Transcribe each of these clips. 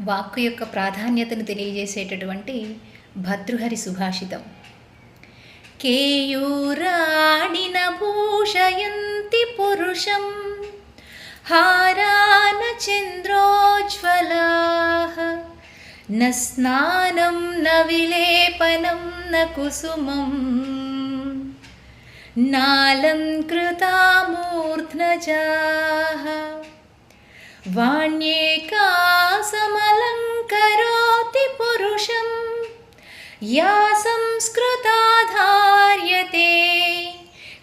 వాక్కు యొక్క ప్రాధాన్యతను తెలియజేసేటటువంటి భద్రుహరి సుభాషితం. కేయూరాణిన భూషయంతి పురుషం హారాన చంద్రోజ్వలా న స్నానం న విలేపనం న కుసుమం నాలంకృతామూర్ధ్నజా వాణ్యేకా या संस्कृता धार्यते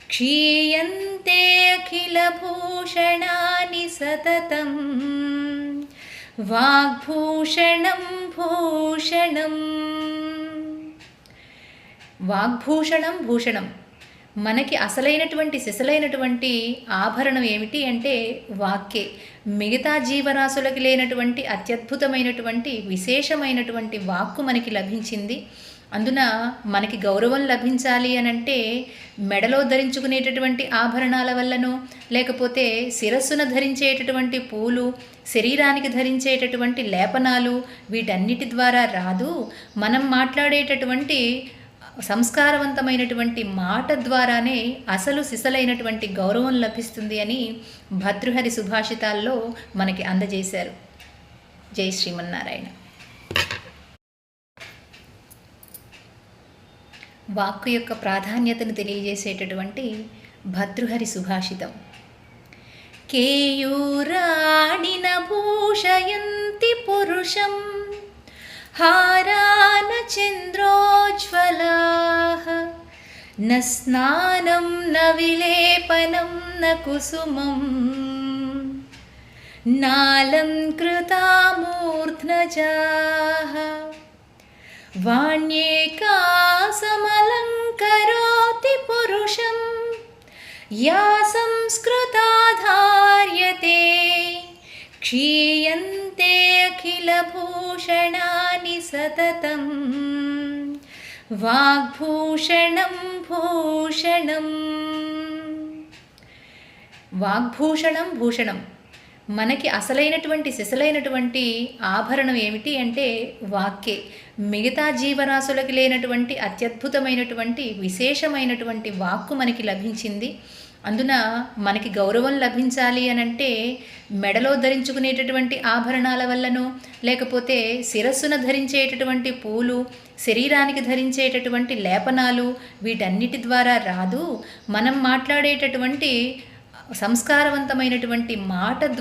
क्षीयन्ते अखिलभूषणानि सततं वाग्भूषणं भूषणम्। वाग्भूषणं भूषणम्। మనకి అసలైనటువంటి సిసలైనటువంటి ఆభరణం ఏమిటి అంటే వాక్కే. మిగతా జీవరాశులకి లేనటువంటి అత్యద్భుతమైనటువంటి విశేషమైనటువంటి వాక్కు మనకి లభించింది. అందున మనకి గౌరవం లభించాలి అని అంటే మెడలో ధరించుకునేటటువంటి ఆభరణాల వల్లనో లేకపోతే శిరస్సున ధరించేటటువంటి పూలు శరీరానికి ధరించేటటువంటి లేపనాలు వీటన్నిటి ద్వారా రాదు. మనం మాట్లాడేటటువంటి సంస్కారవంతమైనటువంటి మాట ద్వారానే అసలు సిసలైనటువంటి గౌరవం లభిస్తుంది అని భర్తృహరి సుభాషితాల్లో మనకి అందజేశారు. జై శ్రీమన్నారాయణ. వాక్కు యొక్క ప్రాధాన్యతను తెలియజేసేటటువంటి భర్తృహరి సుభాషితం. కేయూరాణిన భూషయంతి పురుషం హారాన చంద్రోజ్వల न स्नानं न विलेपनं न कुसुमं नालङ्कृतामूर्ध्नजाः। वाण्येका समलङ्करोति पुरुषं या संस्कृता धार्यते क्षीयन्ते अखिलभूषणानि सततं వాగ్భూషణం భూషణం. వాగ్భూషణం భూషణం. మనకి అసలైనటువంటి సిసలైనటువంటి ఆభరణం ఏమిటి అంటే వాక్కే. మిగతా జీవరాశులకి లేనటువంటి అత్యద్భుతమైనటువంటి విశేషమైనటువంటి వాక్కు మనకి లభించింది. అందున మనకి గౌరవం లభించాలి అని అంటే మెడలో ధరించుకునేటటువంటి ఆభరణాల వల్లనో లేకపోతే శిరస్సున ధరించేటటువంటి పూలు శరీరానికి ధరించేటటువంటి లేపనాలు వీటన్నిటి ద్వారా రాదు. మనం మాట్లాడేటటువంటి సంస్కారవంతమైనటువంటి మాట